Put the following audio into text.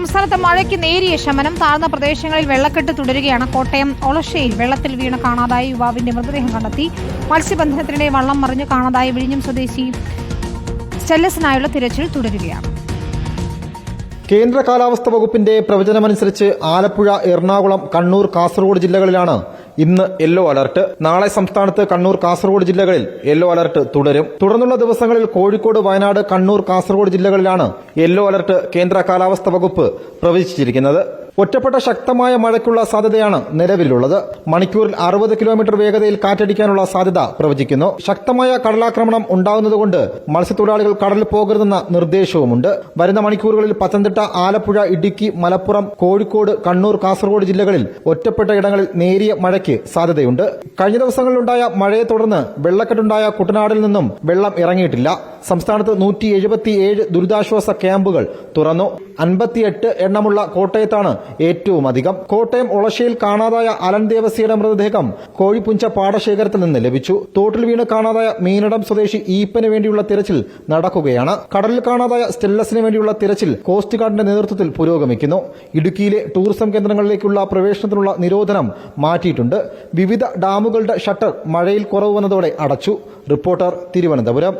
സംസ്ഥാനത്ത് മഴയ്ക്ക് നേരിയ ശമനം. താഴ്ന്ന പ്രദേശങ്ങളിൽ വെള്ളക്കെട്ട് തുടരുകയാണ്. കോട്ടയം ഒളശ്ശയിൽ വെള്ളത്തിൽ വീണ് കാണാതായ യുവാവിന്റെ മൃതദേഹം കണ്ടെത്തി. മത്സ്യബന്ധനത്തിനിടെ വള്ളം മറിഞ്ഞു കാണാതായ വിഴിഞ്ഞം സ്വദേശി സ്റ്റെല്ലസിനായുള്ള തിരച്ചിൽ തുടരുകയാണ്. കേന്ദ്ര കാലാവസ്ഥ വകുപ്പിന്റെ പ്രവചനമനുസരിച്ച് ആലപ്പുഴ എറണാകുളം കണ്ണൂർ കാസർഗോഡ് ജില്ലകളിലാണ് ഇന്ന് യെല്ലോ അലർട്ട്. നാളെ സംസ്ഥാനത്ത് കണ്ണൂർ കാസർഗോഡ് ജില്ലകളിൽ യെല്ലോ അലർട്ട് തുടരും. തുടർന്നുള്ള ദിവസങ്ങളിൽ കോഴിക്കോട് വയനാട് കണ്ണൂർ കാസർഗോഡ് ജില്ലകളിലാണ് യെല്ലോ അലർട്ട് കേന്ദ്ര കാലാവസ്ഥ വകുപ്പ് പ്രവചിച്ചിരിക്കുന്നത്. ഒറ്റപ്പെട്ട ശക്തമായ മഴയ്ക്കുള്ള സാധ്യതയാണ് നിലവിലുള്ളത്. മണിക്കൂറിൽ അറുപത് കിലോമീറ്റർ വേഗതയിൽ കാറ്റടിക്കാനുള്ള സാധ്യത പ്രവചിക്കുന്നു. ശക്തമായ കടലാക്രമണം ഉണ്ടാകുന്നതുകൊണ്ട് മത്സ്യത്തൊഴിലാളികൾ കടലിൽ പോകരുതെന്ന നിർദ്ദേശവുമുണ്ട്. വരുന്ന മണിക്കൂറുകളിൽ പത്തനംതിട്ട ആലപ്പുഴ ഇടുക്കി മലപ്പുറം കോഴിക്കോട് കണ്ണൂർ കാസർഗോഡ് ജില്ലകളിൽ ഒറ്റപ്പെട്ട ഇടങ്ങളിൽ നേരിയ മഴയ്ക്ക് സാധ്യതയുണ്ട്. കഴിഞ്ഞ ദിവസങ്ങളിലുണ്ടായ മഴയെ തുടർന്ന് വെള്ളക്കെട്ടുണ്ടായ കുട്ടനാടിൽ നിന്നും വെള്ളം ഇറങ്ങിയിട്ടില്ല. സംസ്ഥാനത്ത് നൂറ്റി എഴുപത്തിയേഴ് ദുരിതാശ്വാസ ക്യാമ്പുകൾ തുറന്നു. അൻപത്തിയെട്ട് എണ്ണമുള്ള കോട്ടയത്താണ് ഏറ്റവും അധികം. കോട്ടയം ഒളശയിൽ കാണാതായ അലൻ ദേവസിയുടെ മൃതദേഹം കോഴിപ്പുഞ്ച പാടശേഖരത്തിൽ നിന്ന് ലഭിച്ചു. തോട്ടിൽ വീണ് കാണാതായ മീനടം സ്വദേശി ഈപ്പന് വേണ്ടിയുള്ള തിരച്ചിൽ നടക്കുകയാണ്. കടലിൽ കാണാതായ സ്റ്റെല്ലസിന് വേണ്ടിയുള്ള തിരച്ചിൽ കോസ്റ്റ് ഗാർഡിന്റെ നേതൃത്വത്തിൽ പുരോഗമിക്കുന്നു. ഇടുക്കിയിലെ ടൂറിസം കേന്ദ്രങ്ങളിലേക്കുള്ള പ്രവേശനത്തിനുള്ള നിരോധനം മാറ്റിയിട്ടുണ്ട്. വിവിധ ഡാമുകളുടെ ഷട്ടർ മഴയിൽ കുറവ് വന്നതോടെ അടച്ചു. റിപ്പോർട്ടർ തിരുവനന്തപുരം.